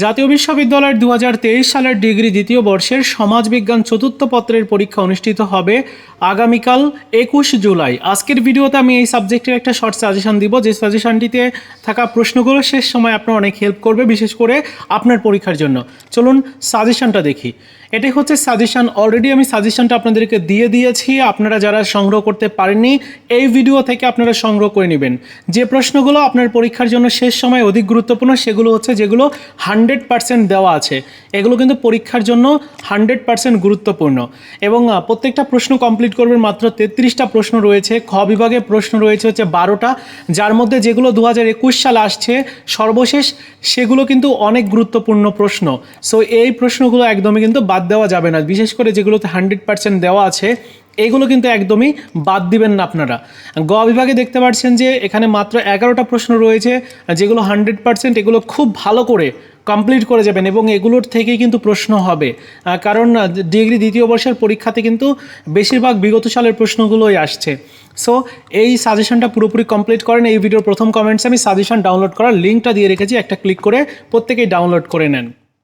জাতীয় বিশ্ববিদ্যালয়ের দু হাজার তেইশ সালের ডিগ্রি দ্বিতীয় বর্ষের সমাজবিজ্ঞান চতুর্থ পত্রের পরীক্ষা অনুষ্ঠিত হবে আগামীকাল একুশ জুলাই। আজকের ভিডিওতে আমি এই সাবজেক্টের একটা শর্ট সাজেশন দিব। যে সাজেশনটিতে থাকা প্রশ্নগুলো শেষ সময় আপনার অনেক হেল্প করবে, বিশেষ করে আপনার পরীক্ষার জন্য। চলুন সাজেশনটা দেখি। এটাই হচ্ছে সাজেশন অলরেডি আমি সাজেশনটা আপনাদেরকে দিয়ে দিয়েছি। আপনারা যারা সংগ্রহ করতে পারেননি, এই ভিডিও থেকে আপনারা সংগ্রহ করে নেবেন। যে প্রশ্নগুলো আপনার পরীক্ষার জন্য শেষ সময় অধিক গুরুত্বপূর্ণ, সেগুলো হচ্ছে যেগুলো হান্ড্রেড পার্সেন্ট দেওয়া আছে। এগুলো কিন্তু পরীক্ষার জন্য হান্ড্রেড পার্সেন্ট গুরুত্বপূর্ণ। এবং প্রত্যেকটা প্রশ্ন কমপ্লিট করবেন মাত্র তেত্রিশটা প্রশ্ন রয়েছে। খ বিভাগে প্রশ্ন রয়েছে হচ্ছে বারোটা। যার মধ্যে যেগুলো দু হাজার একুশ সালে আসছে, সর্বশেষ সেগুলো কিন্তু অনেক গুরুত্বপূর্ণ প্রশ্ন। সো এই প্রশ্নগুলো একদমই কিন্তু বাদ দেওয়া যাবে না। বিশেষ করে যেগুলোতে হান্ড্রেড পার্সেন্ট দেওয়া আছে এইগুলো কিন্তু একদমই বাদ দিবেন না আপনারা। গ বিভাগে দেখতে পাচ্ছেন যে এখানে মাত্র এগারোটা প্রশ্ন রয়েছে, যেগুলো হান্ড্রেড পার্সেন্ট এগুলো খুব ভালো করে কমপ্লিট করে যাবেন এবং এগুলোর থেকেই কিন্তু প্রশ্ন হবে। কারণ ডিগ্রি দ্বিতীয় বর্ষের পরীক্ষাতে কিন্তু বেশিরভাগ বিগত সালের প্রশ্নগুলোই আসছে। সো এই সাজেশনটা পুরোপুরি কমপ্লিট করেন। এই ভিডিওর প্রথম কমেন্টসে আমি সাজেশন ডাউনলোড করার লিঙ্কটা দিয়ে রেখেছি, একটা ক্লিক করে প্রত্যেকেই ডাউনলোড করে নেন।